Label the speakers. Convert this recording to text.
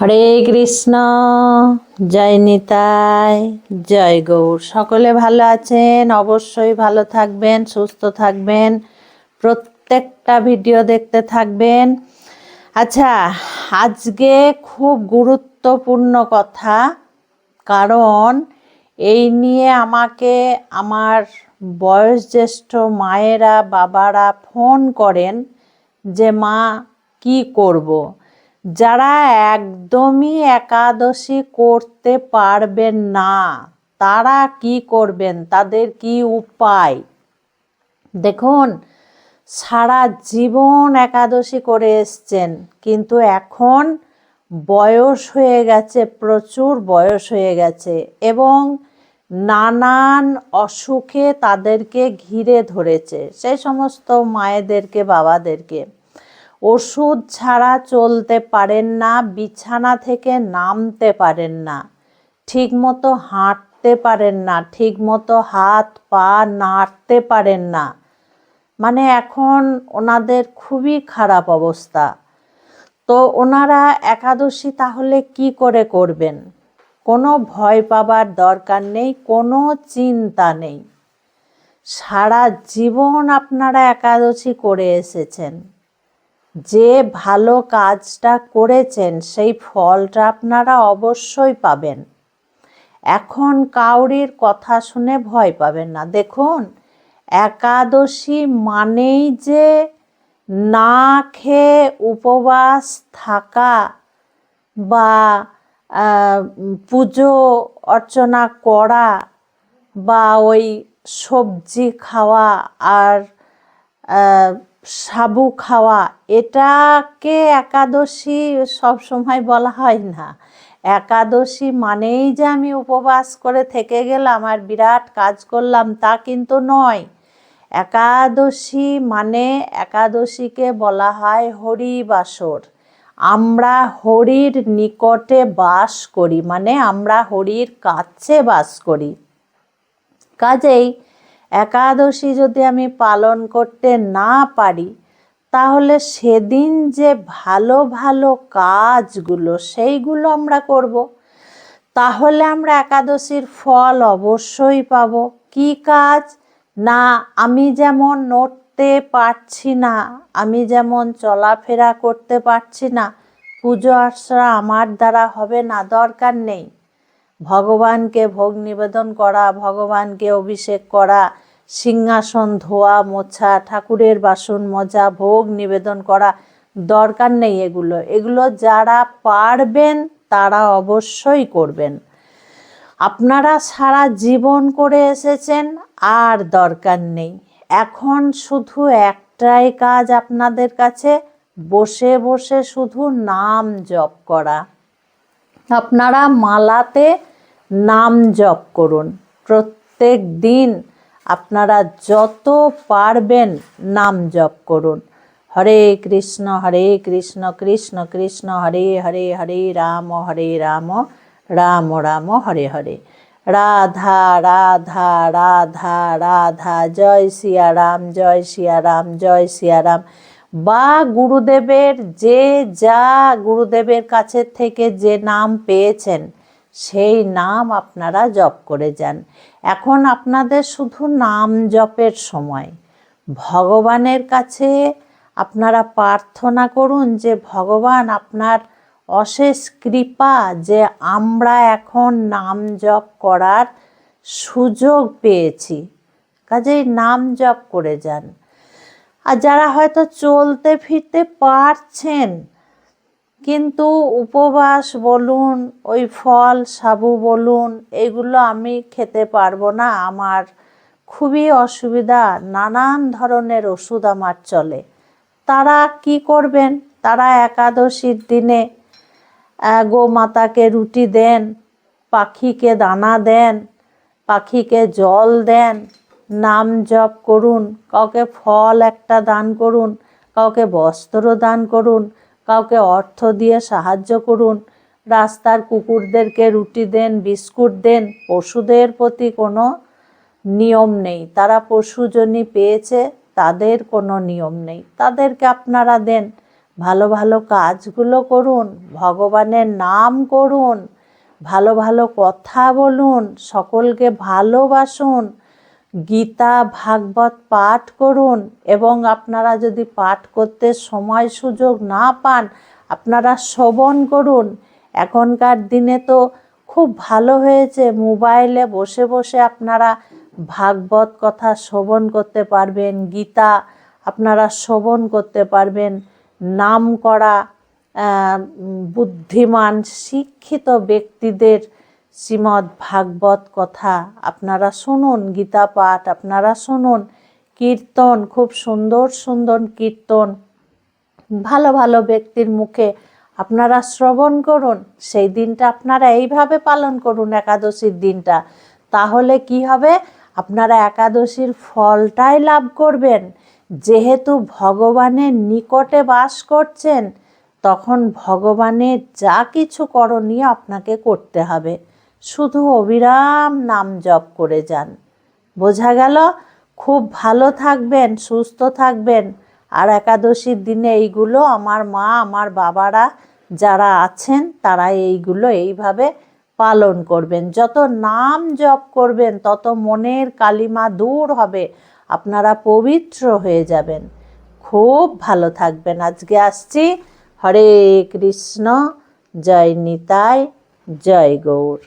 Speaker 1: হরে কৃষ্ণ জয় নিতাই জয় গৌর সকলে ভালো আছেন অবশ্যই ভালো থাকবেন সুস্থ থাকবেন প্রত্যেকটা ভিডিও দেখতে থাকবেন আচ্ছা আজকে খুব গুরুত্বপূর্ণ কথা কারণ এই নিয়ে আমাকে আমার বয়োজ্যেষ্ঠ মায়েরা বাবারা ফোন করেন যে মা কি করবো যারা একদমই একাদশী করতে পারবেন না তারা কি করবেন তাদের কি উপায় দেখুন সারা জীবন একাদশী করে এসছেন কিন্তু এখন বয়স হয়ে গেছে প্রচুর বয়স হয়ে গেছে এবং নানান অসুখে তাদেরকে ঘিরে ধরেছে সেই সমস্ত মায়েদেরকে বাবাদেরকে ওষুধ ছাড়া চলতে পারেন না বিছানা থেকে নামতে পারেন না ঠিকমতো হাঁটতে পারেন না ঠিকমতো হাত পা নাড়তে পারেন না মানে এখন ওনাদের খুবই খারাপ অবস্থা তো ওনারা একাদশী তাহলে কি করে করবেন কোনো ভয় পাবার দরকার নেই কোনো চিন্তা নেই সারা জীবন আপনারা একাদশী করে এসেছেন যে ভালো কাজটা করেছেন সেই ফলটা আপনারা অবশ্যই পাবেন এখন কাউরির কথা শুনে ভয় পাবেন না দেখুন একাদশী মানেই যে না খেয়ে উপবাস থাকা বা পুজো অর্চনা করা বা ওই সবজি খাওয়া আর সাবু খাওয়া এটাকে একাদশী সব সময় বলা হয় না একাদশী মানেই যে আমি উপবাস করে থেকে গেলাম আর বিরাট কাজ করলাম তা কিন্তু নয় একাদশী মানে একাদশীকে বলা হয় হরিবাসর আমরা হরির নিকটে বাস করি মানে আমরা হরির কাছে বাস করি কাজেই একাদশী যদি আমি পালন করতে না পারি তাহলে সেদিন যে ভালো ভালো কাজগুলো সেইগুলো আমরা করব। তাহলে আমরা একাদশীর ফল অবশ্যই পাব কি কাজ না আমি যেমন নড়তে পারছি না আমি যেমন চলাফেরা করতে পারছি না পুজো আর্চা আমার দ্বারা হবে না দরকার নেই ভগবানকে ভোগ নিবেদন করা ভগবানকে অভিষেক করা সিংহাসন ধোয়া মোছা ঠাকুরের বাসন মজা ভোগ নিবেদন করা দরকার নেই এগুলো এগুলো যারা পারবেন তারা অবশ্যই করবেন আপনারা সারা জীবন করে এসেছেন আর দরকার নেই এখন শুধু একটাই কাজ আপনাদের কাছে বসে বসে শুধু নাম জপ করা আপনারা মালাতে নাম জপ করুন প্রত্যেক দিন আপনারা যত পারবেন নাম জপ করুন হরে কৃষ্ণ হরে কৃষ্ণ কৃষ্ণ কৃষ্ণ হরে হরে হরে রাম হরে রাম রাম রাম হরে হরে রাধা রাধা রাধা রাধা জয় সিয়ারাম জয় সিয়ারাম জয় সিয়ারাম বা গুরুদেবের যে যা গুরুদেবের কাছে থেকে যে নাম পেয়েছেন সেই নাম আপনারা জপ করে যান এখন আপনাদের শুধু নাম জপের সময় ভগবানের কাছে আপনারা প্রার্থনা করুন যে ভগবান আপনার অশেষ কৃপা যে আমরা এখন নাম জপ করার সুযোগ পেয়েছি কাজেই নাম জপ করে যান আর যারা হয়তো চলতে ফিরতে পারছেন কিন্তু উপবাস বলুন ওই ফল সাবু বলুন এগুলো আমি খেতে পারবো না আমার খুবই অসুবিধা নানান ধরনের ওষুধ আমার চলে তারা কি করবেন তারা একাদশীর দিনে গোমাতাকে রুটি দেন পাখিকে দানা দেন পাখিকে জল দেন নাম জপ করুন কাউকে ফল একটা দান করুন কাউকে বস্ত্র দান করুন কাউকে অর্থ দিয়ে সাহায্য করুন রাস্তার কুকুরদেরকে রুটি দেন বিস্কুট দেন পশুদের প্রতি কোনো নিয়ম নেই তারা পশুজনই পেয়েছে তাদের কোনো নিয়ম নেই তাদেরকে আপনারা দেন ভালো ভালো কাজগুলো করুন ভগবানের নাম করুন ভালো ভালো কথা বলুন সকলকে ভালোবাসুন গীতা ভাগবত পাঠ করুন এবং আপনারা যদি পাঠ করতে সময় সুযোগ না পান আপনারা শ্রবণ করুন এখনকার দিনে তো খুব ভালো হয়েছে মোবাইলে বসে বসে আপনারা ভাগবত কথা শ্রবণ করতে পারবেন গীতা আপনারা শ্রবণ করতে পারবেন নাম করা বুদ্ধিমান শিক্ষিত ব্যক্তিদের শ্রীমদ ভাগবত কথা আপনারা শুনুন গীতা পাঠ আপনারা শুনুন কীর্তন খুব সুন্দর সুন্দর কীর্তন ভালো ভালো ব্যক্তির মুখে আপনারা শ্রবণ করুন সেই দিনটা আপনারা এইভাবে পালন করুন একাদশীর দিনটা তাহলে কি হবে আপনারা একাদশীর ফলটাই লাভ করবেন যেহেতু ভগবানের নিকটে বাস করছেন তখন ভগবানের যা কিছু করণীয় আপনাকে করতে হবে শুধু অবিরাম নাম জপ করে যান বোঝা গেল খুব ভালো থাকবেন সুস্থ থাকবেন আর একাদশীর দিনে এইগুলো আমার মা আমার বাবারা যারা আছেন তারা এইগুলো এইভাবে পালন করবেন যত নাম জপ করবেন তত মনের কালিমা দূর হবে আপনারা পবিত্র হয়ে যাবেন খুব ভালো থাকবেন আজকে আসছি হরে কৃষ্ণ জয় নিতাই জয় গৌর